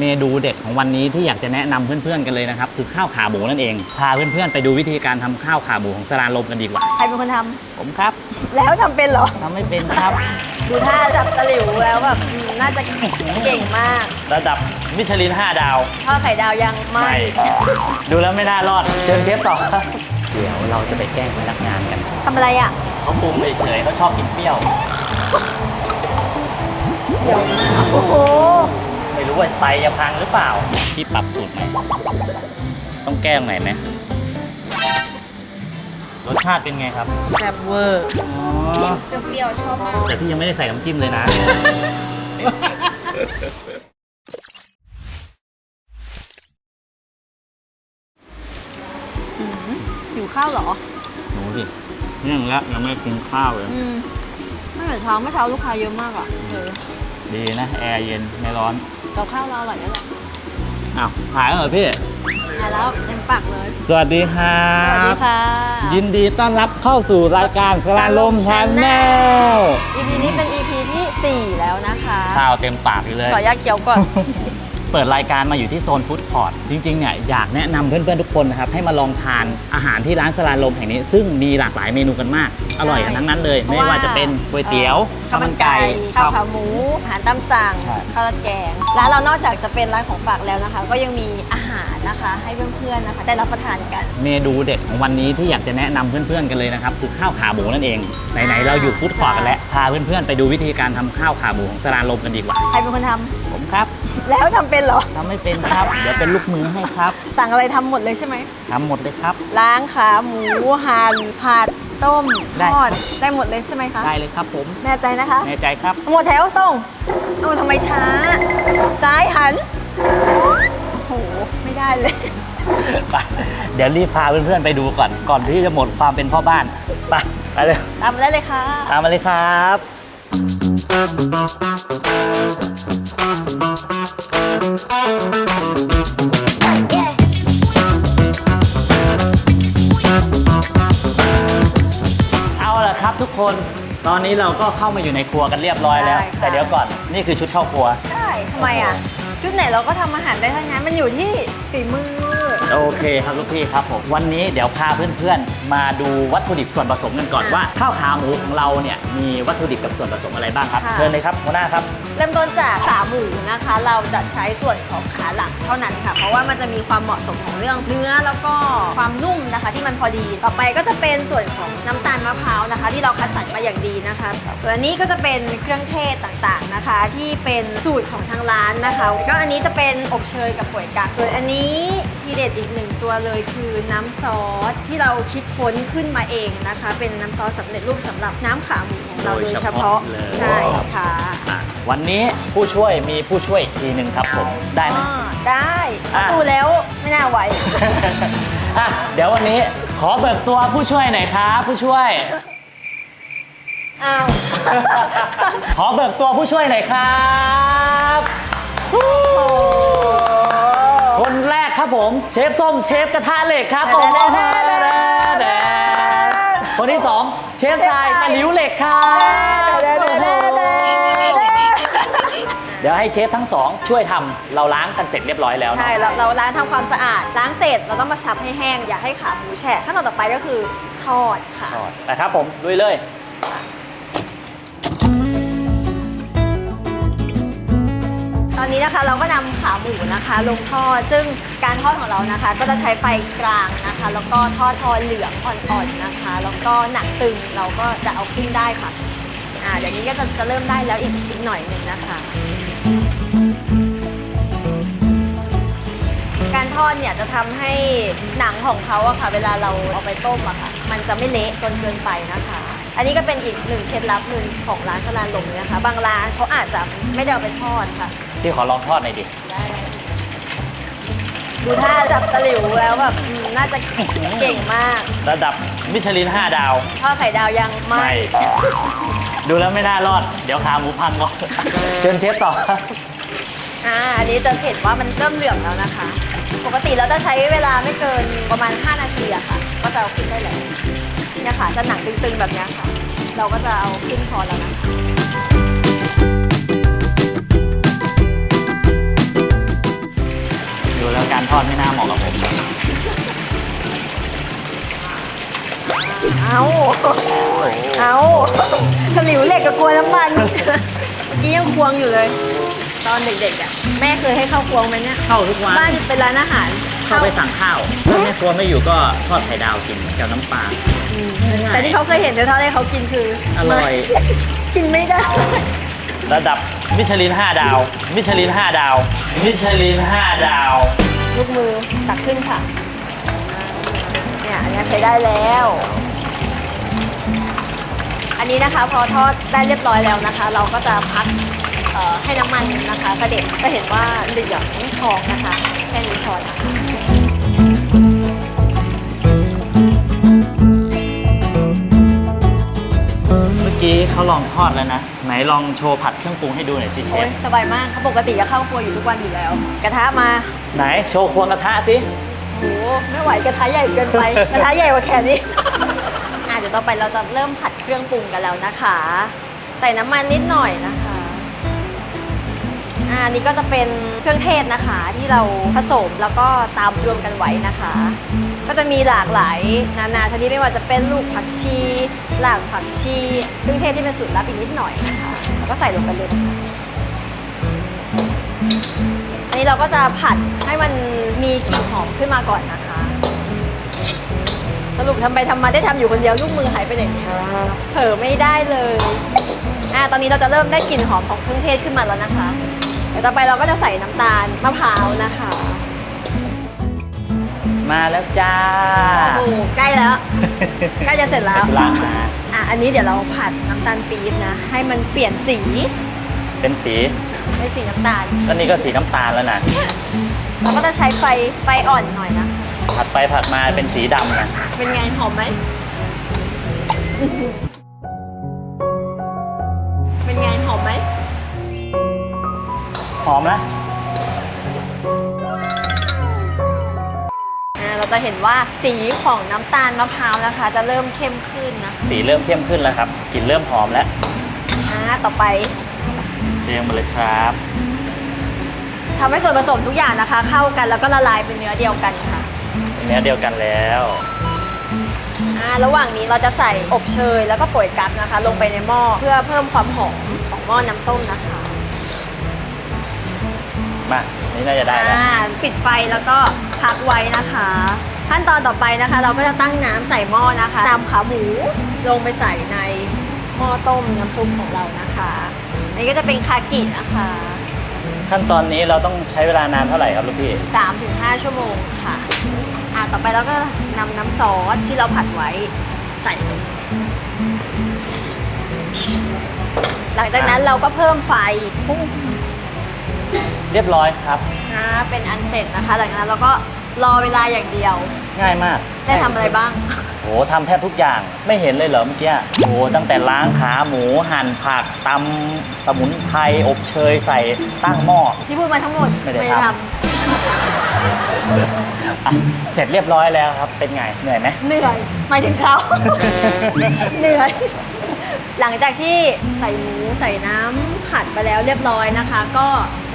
เมนูเด็ดของวันนี้ที่อยากจะแนะนำเพื่อนๆกันเลยนะครับ คือข้าวขาหมูนั่นเอง พาเพื่อนๆไปดูวิธีการทำข้าวขาหมูของสรานลมกันดีกว่า ใครเป็นคนทำผมครับ แล้วทำเป็นเหรอทำไม่เป็นครับ ดูท่าจับตะหลิวแล้วแบบอืมน่าจะเก่งมาก ระดับมิชลิน 5 ดาวทอดไข่ดาวยังไม่ ดูแล้วไม่น่ารอดเชิญเชฟต่อเดี๋ยวเราจะไปแกล้งพนักงานกันทำอะไรอะเขาปรุงเฉยๆเขาชอบกินเปรี้ยวเสี่ยวมากโอ้โห ไม่รู้ว่าไตจะพังหรือเปล่า พี่ปรับสูตรใหม่ต้องแก้ตรงไหนไหมรสชาติเป็นไงครับแซ่บเวอร์ อ๋อเปรี้ยวๆชอบมาก แต่พี่ยังไม่ได้ใส่น้ำจิ้มเลยนะ หิวข้าวเหรอ หนูสิเนี่ยแล้วยังไม่กินข้าวเลย อืมไม่เหมือนเช้าเมื่อเช้าลูกค้าเยอะมากอะเออดีนะ แอร์เย็น ไม่ร้อน เราข้าวเราอร่อยแล้วแหละอ้าวขายแล้วเหรอพี่ มาแล้วเต็มปากเลย สวัสดีครัสวัสดีบ ค่ะ ยินดีต้อนรับเข้าสู่รายการสลาลมชาแนล EP นี้เป็น EP ที่ 4 แล้วนะคะ ข้าวเต็มปากอยู่เลย ขออนุญาตเคี้ยวก่อน เปิดรายการมาอยู่ที่โซนฟู้ดคอร์ทจริงๆเนี่ยอยากแนะนำเพื่อนๆทุกคนนะครับให้มาลองทานอาหารที่ร้านสลาลมแห่งนี้ ซึ่งมีหลากหลายเมนูกันมาก อร่อยกันทั้งนั้นเลย ไม่ว่าจะเป็นก๋วยเตี๋ยวข้าวมันไก่ ข้าวขาหมูอาหารตามสั่งใช่ ข้าวราดแกงร้านเรานอกจากจะเป็นร้านของฝากแล้วนะคะ ก็ยังมีอาหารนะคะ ให้เพื่อนๆนะคะ ได้รับประทานกัน เมนูเด็ดของวันนี้ที่อยากจะแนะนำเพื่อนๆกันเลยนะครับคือข้าวขาหมูนั่นเองไหนๆเราอยู่ฟู้ดคอร์ทกันแล้วพาเพื่อนๆไปดูวิธีการทำข้าวขาหมูของสลาลมกันดีกว่า ใครเป็นคนทำผมครับ แล้วทำเป็นเหรอ ทำไม่เป็นครับ เดี๋ยวเป็นลูกมือให้ครับสั่งอะไรทำหมดเลยใช่ไหม ทำหมดเลยครับ ล้างขาหมูหั่นผัดต้มได้ทอดได้หมดเลยใช่ไหมคะ ได้เลยครับผมแน่ใจนะคะ แน่ใจครับ หมดแถวตรงเอาทำไมช้า ซ้ายหัน โอ้โห ไม่ได้เลย ไปเดี๋ยวรีบพาเพื่อนๆไปดูก่อน ก่อนที่จะหมดความเป็นพ่อบ้าน ไปไปเลย ตามมาได้เลยค่ะ ตามมาเลยครับ เอาละครับทุกคน ตอนนี้เราก็เข้ามาอยู่ในครัวกันเรียบร้อยแล้วได้ค่ะ แต่เดี๋ยวก่อนนี่คือชุดเข้าครัวได้ทำไมอะ ชุดไหนเราก็ทำอาหารได้ทั้งนั้นมันอยู่ที่ฝีมือ โอเคครับลูกพี่ครับผมวันนี้เดี๋ยวพาเพื่อนๆ มาดูวัตถุดิบส่วนผสมกันก่อนค่ะว่าข้าวขาหมูของเราเนี่ยมีวัตถุดิบกับส่วนผสมอะไรบ้างครับ ค่ะ เชิญเลยครับหัวหน้าครับ เริ่มต้นจากขาหมูนะคะ เราจะใช้ส่วนของขาหลังเท่านั้นค่ะ เพราะว่ามันจะมีความเหมาะสมของเรื่องเนื้อแล้วก็ความนุ่มนะคะ ที่มันพอดี ต่อไปก็จะเป็นส่วนของน้ำตาลมะพร้าวนะคะ ที่เราคัดสรรมาอย่างดีนะคะส่วนอันนี้ก็จะเป็นเครื่องเทศต่างๆนะคะ ที่เป็นสูตรของทางร้านนะคะ ก็อันนี้จะเป็นอบเชยกับป่วยกักส่วนอันนี้ที่เด็ดอีกหนึ่งตัวเลยคือน้ำซอสที่เราคิดค้นขึ้นมาเองนะคะ เป็นน้ำซอสสำเร็จรูปสำหรับน้ำขาหมูของเราโดยเฉพาะโดยเฉพาะเลย ใช่ค่ะอะ วันนี้ผู้ช่วยมีผู้ช่วยอีกทีหนึ่งครับผมได้ไหม อ่าได้อะ ดูแล้วไม่น่าไหว อะเดี๋ยววันนี้ขอเบิกตัวผู้ช่วยหน่อยครับ ผู้ช่วย อ้าว ขอเบิกตัวผู้ช่วยหน่อยครับคนแรก ครับผม เชฟส้มเชฟกระทะเหล็กครับผมคนที่สองเชฟทรายตะหลิวเหล็กครับเดี๋ยวให้เชฟทั้งสองช่วยทำเราล้างกันเสร็จเรียบร้อยแล้วเนใช่อะเราเราล้างทำความสะอาดล้างเสร็จเราต้องมาซับให้แห้งอย่าให้ขาหมูแฉะขั้นตอนต่อไปก็คือทอดค่ะทอดนะครับผมลุยเลย อนนี้นะคะเราก็นำขาหมูนะคะ ลงทอด ซึ่งการทอดของเรานะคะ ก็จะใช้ไฟกลางนะคะ แล้วก็ทอดทอเหลืองอ่อนๆนะคะ แล้วก็หนังตึงเราก็จะเอาขึ้นได้ค่ะอ่าเดี๋ยวนี้ก็จะจะเริ่มได้แล้วอีกอีกหน่อยหนึ่งนะคะ การทอดเนี่ยจะทำให้หนังของเขาอะค่ะ เวลาเราเอาไปต้มอะค่ะ มันจะไม่เละจนเกินไปนะคะอันนี้ก็เป็นอีกหนึ่งเคล็ดลับหนึ่งของร้านสลานลมเลยนะคะ บางร้านเขาอาจจะไม่ได้เอาไปทอดค่ะ พี่ขอลองทอดหน่อยดิได้ดูท่าจับตะหลิวแล้วแบบอืมน่าจะเก่งมาก ระดับมิชลิน 5 ดาว ทอดไข่ดาวยังไม่ ดูแล้วไม่น่ารอด เดี๋ยวขาหมูพังก่อน เชิญเชฟต่ออ่า อันนี้จะเห็นว่ามันเริ่มเหลืองแล้วนะคะ ปกติเราจะใช้เวลาไม่เกินประมาณ 5 นาทีอะค่ะ ก็จะเอาขึ้นได้แล้วเนี่ยค่ะจะหนังตึงๆแบบเนี้ยค่ะ เราก็จะเอาขึ้นทอดแล้วนะคะ เอาเอาสลิวเหล็กกับกลัวน้ำมันเมื่อกี้ยังควงอยู่เลย ตอนเด็กๆอะแม่เคยให้เข้าควงไหมเนี่ยเข้าทุกวันบ้านเป็นร้านอาหารเข้าไปสั่งข้าวถ้าแม่ครัวไม่อยู่ก็ทอดไข่ดาวกินกับน้ำปลาอืมแต่ที่เขาเคยเห็นเดี๋ยวทอดให้เขากินคืออร่อย กินไม่ได้ ระดับมิชลิน 5 ดาว มิชลิน 5 ดาว มิชลิน 5 ดาว ลูกมือตักขึ้นค่ะอ่าเนี่ยอันนี้ใช้ได้แล้ว อันนี้นะคะพอทอดได้เรียบร้อยแล้วนะคะ เราก็จะพักเอ่อให้น้ำมันนะคะเสด็จจะเห็นว่าเหลืองทองนะคะแค่นี้พอนะคะเมื่อกี้เขาลองทอดแล้วนะ ไหนลองโชว์ผัดเครื่องปรุงให้ดูหน่อยสิเชโอ้ฟยสบายมากเขาปกติจะเข้าครัวอยู่ทุกวันอยู่แล้ว กระทะมา ไหนโชว์ควงกระทะสิโอ้โหไม่ไหวกระทะใหญ่เกินไป กระทะใหญ่กว่าแค่นี้อะเดี๋ยว ต่อไปเราจะเริ่มผัดเครื่องปรุงกันแล้วนะคะ ใส่น้ำมันนิดหน่อยนะคะอันนี้ก็จะเป็นเครื่องเทศนะคะที่เราผสมแล้วก็ตามรวมกันไว้นะคะ ก็จะมีหลากหลายนานาชนิดไม่ว่าจะเป็นลูกผักชีหลากผักชีเครื่องเทศที่เป็นสูตรลับอีกนิดหน่อยนะคะแล้วก็ใส่ลงไปเลยนะคะอันนี้เราก็จะผัดให้มันมีกลิ่นหอมขึ้นมาก่อนนะคะ สรุปทำไปทำมาได้ทำอยู่คนเดียวลูกมือหายไปไหนเนี่ยเผลอไม่ได้เลยอ่าตอนนี้เราจะเริ่มได้กลิ่นหอมของเครื่องเทศขึ้นมาแล้วนะคะ เดี๋ยวต่อไปเราก็จะใส่น้ำตาลมะพร้าวนะคะมาแล้วจ้าโอ้โหใกล้แล้ว ใกล้จะเสร็จแล้วล้างมาอะอันนี้เดี๋ยวเราผัดน้ำตาลปี๊บนะ ให้มันเปลี่ยนสี เป็นสีเป็นสีน้ำตาลแล้วนี่ก็สีน้ำตาลแล้วนะเราก็จะใช้ไฟไฟอ่อนหน่อยนะคะ ผัดไปผัดมาเป็นสีดำนะเป็นไงหอมไหม เป็นไงหอมไหม หอมนะอ่าเราจะเห็นว่าสีของน้ำตาลมะพร้าวนะคะ จะเริ่มเข้มขึ้นนะสีเริ่มเข้มขึ้นแล้วครับกลิ่นเริ่มหอมแล้วอ่าต่อไปเรียงมาเลยครับ ทำให้ส่วนผสมทุกอย่างนะคะ เข้ากันแล้วก็ละลายเป็นเนื้อเดียวกันค่ะ เนื้อเดียวกันแล้วอ่าระหว่างนี้เราจะใส่อบเชยแล้วก็โป่ยกั๊กนะคะ ลงไปในหม้อเพื่อเพิ่มความหอมของหม้อน้ำต้มนะคะมานี่น่าจะได้แล้วอ่าปิดไฟแล้วก็พักไว้นะคะ ขั้นตอนต่อไปนะคะ เราก็จะตั้งน้ำใส่หม้อนะคะนำขาหมูลงไปใส่ในหม้อต้มน้ำซุปของเรานะคะอันนี้ก็จะเป็นคากินะคะขั้นตอนนี้เราต้องใช้เวลานานเท่าไหร่ครับลูกพี่3-5 ชั่วโมงค่ะอ่า ต่อไปเราก็นำน้ำซอสที่เราผัดไว้ใส่ลงหลังจากนั้นเราก็เพิ่มไฟพุ่งเรียบร้อยครับนะเป็นอันเสร็จนะคะหลังจากนั้นเราก็รอเวลาอย่างเดียว ง่ายมากได้ทำอะไรบ้างโอ้โหทำแทบทุกอย่างไม่เห็นเลยเหรอเมื่อกี้โอ้โหตั้งแต่ล้างขาหมูหั่นผักตำสมุนไพรอบเชยใส่ตั้งหม้อที่พูดมาทั้งหมดไม่ได้ทท อะเสร็จเรียบร้อยแล้วครับ เป็นไง เหนื่อยไหมำเหนื่อยหมายถึงเขา เหนื่อย หลังจากที่ใส่หมูใส่น้ำผัดไปแล้วเรียบร้อยนะคะ ก็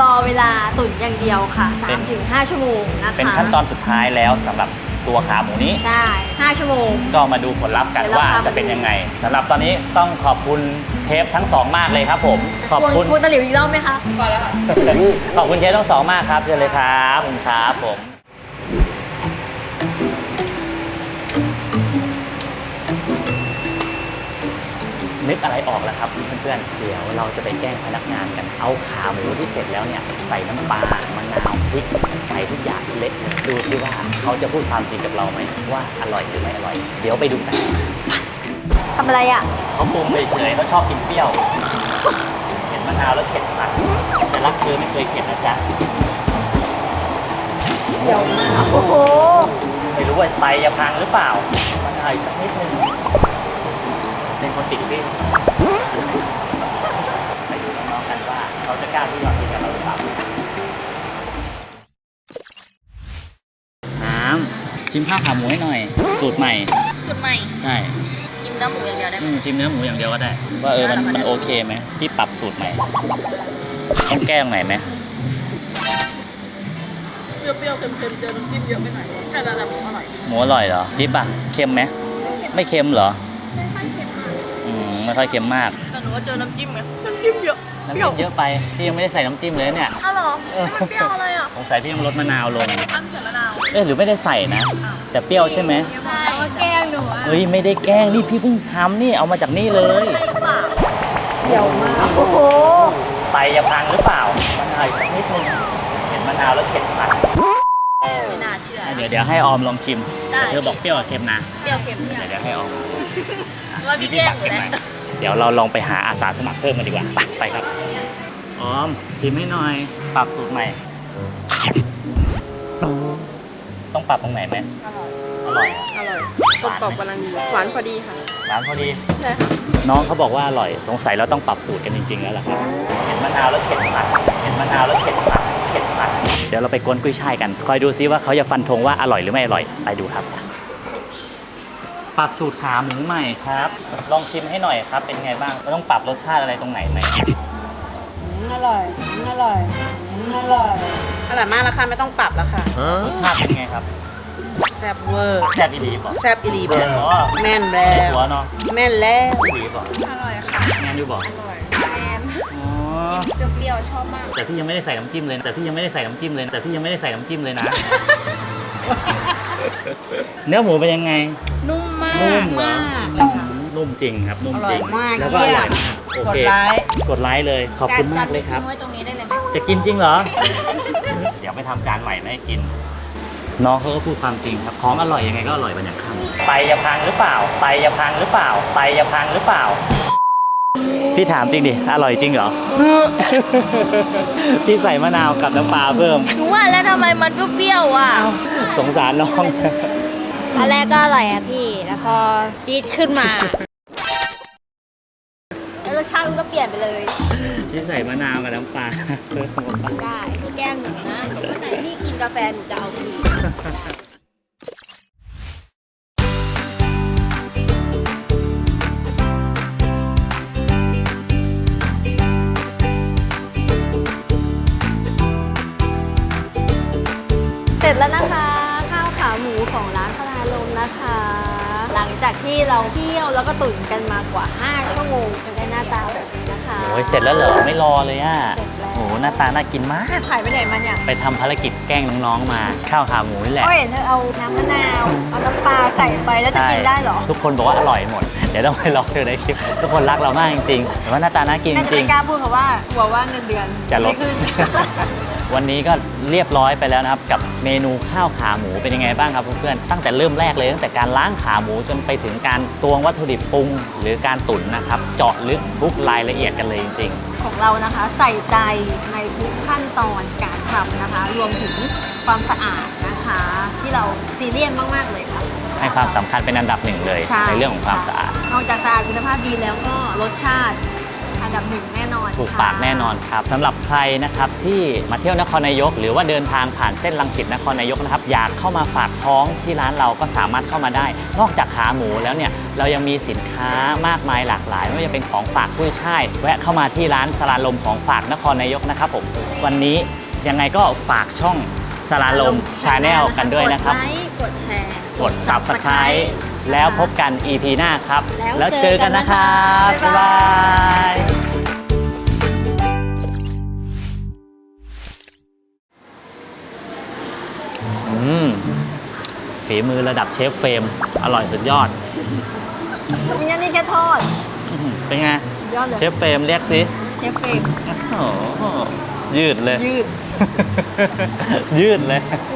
รอเวลาตุ๋นอย่างเดียวค่ะ 3-5 ชั่วโมงนะคะ เป็นขั้นตอนสุดท้ายแล้วสำหรับ ตัวขาหมูนี้ ใช่ 5 ชั่วโมง ก็มาดูผลลัพธ์กันเดี๋ยวเราว่าพามาจะเป็นยังไงสำหรับตอนนี้ต้องขอบคุณเชฟทั้งสองมากเลยครับผม ขอบคุณคุณตะหลิวอีกรอบไหมคะ พอแล้วค่ะ ขอบคุณเชฟทั้งสองมากครับเชิญเลยครับขอบคุณครับผม นึกอะไรออกแล้วครับเพื่อนๆ เดี๋ยวเราจะไปแกล้งพนักงานกัน เอาขาหมูที่เสร็จแล้วเนี่ยใส่น้ำปลามะนาวพริกใส่ทุกอย่างเละดูซิว่าเขาจะพูดความจริงกับเราไหมว่าอร่อยหรือไม่อร่อย เดี๋ยวไปดูกันทำอะไรอะเขาปรุงเฉยเขาชอบกินเปรี้ยวเห็นมะนาวแล้วเข็ดสักแต่รักเธอไม่เคยเข็ดนะจ๊ะเดี๋ยวมากโอ้โหไม่รู้ว่าไตจะพังหรือเปล่ามะนาวอีกสักนิดนึง คนติดดิ้นไปดูน้องๆกันว่าเขาจะกล้าพูดความจริงกับเราหรือเปล่าน้ำชิมข้าวขาหมูให้หน่อย สูตรใหม่ สุดใหม่ใช่กินเนื้อหมูอย่างเดียวได้ไหอืมมชิมเนื้อหมูอย่างเดียวก็ได้ ว่าเออมันมันโอเคไหมพี่ปรับสูตรใหม่ ต้องแก้ตรงไหนไหมเปรี้ยวๆ เค็มๆ เจอน้ำจิ้มเยอะไปหน่อยแต่ระดับอร่อยหมูอร่อยเหรอ จิ๊บอะเค็มไหมไม่เค็มเหรออืม ไม่ค่อยเค็มมาก แต่หนูว่าเจอน้ำจิ้มไงน้ำจิ้มเยอะน้ำจิ้มเยอะไปพี่ยังไม่ได้ใส่น้ำจิ้มเลยเนี่ยอ้าวเหรอมันเปรี้ยวอะไรอะสงสัยพี่ต้องลดมะนาวลงอันเขียนมะนาวเอ๊ะหรือไม่ได้ใส่นะ แต่เปรี้ยวใช่ไหมใช่ว่าแกงหนูอะเฮ้ยไม่ได้แกล้งนี่พี่เพิ่งทำนี่เอามาจากนี่เลยเสียวมากโอ้โหไตจะพังหรือเปล่ามะนาวอีกสักนิดนึงเห็นมะนาวแล้วเข็ดปากไม่น่าเชื่อเดี๋ยวเดี๋ยวให้ออมลองชิมได้แต่เธอบอกเปรี้ยวกับเค็มนะเปรี้ยวเค็มเนี่ยเดี๋ยวเดี๋ยวให้ออมว่าพี่แกล้งหนูเค็มแหไหมละ เดี๋ยวเราลองไปหาอาสาสมัครเพิ่มกันดีกว่า ไปไปครับออมชิมให้หน่อย ปรับสูตรใหม่ ต้องปรับตรงไหนไหมอร่อยอะอร่อยกรอบกรอบๆกำลังดีหวานพอดีค่ะร้านพอดี ใช่ค่ะน้องเขาบอกว่าอร่อย สงสัยเราต้องปรับสูตรกันจริง ๆ แล้วล่ะครับ เห็นมะนาวแล้วเข็ดปากเห็นมะนาวแล้วเข็ดปากเข็ดปากเดี๋ยวเราไปกวนกุ้ยช่ายกัน คอยดูซิว่าเขาจะฟันธงว่าอร่อยหรือไม่อร่อย ไปดูครับ ปรับสูตรขาหมูใหม่ครับ ลองชิมให้หน่อยครับ เป็นไงบ้างเราต้องปรับรสชาติอะไรตรงไหนไหมอร่อยอร่อยอร่อยอร่อยมากแล้วค่ะไม่ต้องปรับแล้วค่ะรสชาติเป็นไงครับแซ่บเวอร์แซ่บอีหลีป่ะแซ่บอีหลีแบแม่บนบ่แม่นแล้วหัวเนาะแม่นแล้วอีหลีป่ะอร่อยค่ะแม่นอยู่บ่อร่อยแม่นอ๋อเปรี้ยวๆชอบมาก แต่พี่ยังไม่ได้ใส่น้ำจิ้มเลยแต่พี่ยังไม่ได้ใส่น้ำจิ้มเลยแต่พี่ยังไม่ได้ใส่น้ำจิ้มเลยนะ เนื้อหมูเป็นยังไง นุ่มมากนุ่มเหรอ มากเลยค่ะนุ่มจริงครับนุ่มอร่จอริยงมากแล้วก็อร่อยมากโอกเคดไลค์ กดไลค์เลยขอบคุณมากเลยครับไว้ตรงนี้ได้เลยไหมจะกินจริงเหรอ เดี๋ยวไปทำจานใหม่มาให้กิน น้องเขาก็พูดความจริงครับ ของอร่อยยังไงก็อร่อยวันอย่างค่ำไตจะพังหรือเปล่า ไตจะพังหรือเปล่า ไตจะพังหรือเปล่า พี่ถามจริงดิ อร่อยจริงเหรอ พี่ใส่มะนาวกับน้ำปลาเพิ่ม หนูว่าแล้วทำไมมันเปรี้ยวๆอะสงสารน้องอันแรกก็อร่อยอะพี่ แล้วพอจี๊ดขึ้นมา แล้วรสชาติมันก็เปลี่ยนไปเลยพี่ใส่มะนาวกับน้ำปลาเพิ่มลงไปได้พี่แก้มหนูนะวันไหนพี่กินกาแฟหนูจะเอาพี่ ร็จแล้วนะคะ ข้าวขาหมูของร้านพลาลมนะคะ หลังจากที่เราเคี่ยวแล้วก็ตุ๋นกันมากว่า 5 ชั่วโมงจนได้หน้าตาแบบนี้นะคะโอ้ยเสร็จแล้วเหรอไม่รอเลยอะเสร็จแล้วโอ้โหหน้าตาน่ากินมากขายไปไหนมาเนี่ยไปทำภารกิจแกล้งน้องๆมาข้าวขาหมูนี่แหละก็เห็นเธอเอาน้ำมะนาวเอาน้ำปลาใส่ไปแล้วจะกินได้เหรอ ทุกคนบอกว่าอร่อยหมด เดี๋ยวต้องไปรอเธอในคลิป ทุกคนรักเรามากจริงๆแต่ว่าหน้าตาน่ากินจแต่ริไม่ง กล้าพูดเพราะว่ากลัวว่าเงินเดือนจะลด ไม่ขึ้น วันนี้ก็เรียบร้อยไปแล้วนะครับ กับเมนูข้าวขาหมูเป็นยังไงบ้างครับเพื่อนๆตั้งแต่เริ่มแรกเลยตั้งแต่การล้างขาหมูจนไปถึงการตวงวัตถุดิบปรุง หรือการตุ๋นนะครับ เจาะลึกทุกรายละเอียดกันเลยจริงของเรานะคะใส่ใจในทุกขั้นตอนการทำนะคะ รวมถึงความสะอาดนะคะ ที่เราซีเรียสมากๆเลยค่ะๆให้ความสำคัญเป็นอันดับหนึ่งเลยใช่ ในเรื่องของความสะอาด นอกจากสะอาดคุณภาพดีแล้วก็รสชาติ อันดับหนึ่งแน่นอนถูกค่ะปากแน่นอนครับสำหรับใครนะครับที่มาเที่ยวนครนายก หรือว่าเดินทางผ่านเส้นลังสิตนครนายกนะครับอยากเข้ามาฝากท้องที่ร้านเราก็สามารถเข้ามาได้ นอกจากขาหมูแล้วเนี่ยเรายังมีสินค้ามากมายหลากหลาย ไม่ว่าจะเป็นของฝากกุ้ยช่ายแวะเข้ามาที่ร้านสลาลมของฝากนครนายกนะครับผมวันนี้ยังไงก็ฝากช่องสลาลมชาแนลกันด้วยนะครับ กดไลค์กดแชร์ กด subscribe แล้วพบกัน EP หน้าครับแล้วเจอกันนะครับ เจอกันนะคะบ๊ายบายอืมฝีมือระดับเชฟเฟรม อร่อยสุดยอดมีนั่นนี่แค่ทอดอื้อหือเป็นไง ยอดเลยเชฟเฟรมเรียกสิเชฟเฟรมโอ้โหยืดเลย ยืด ยืดเลยย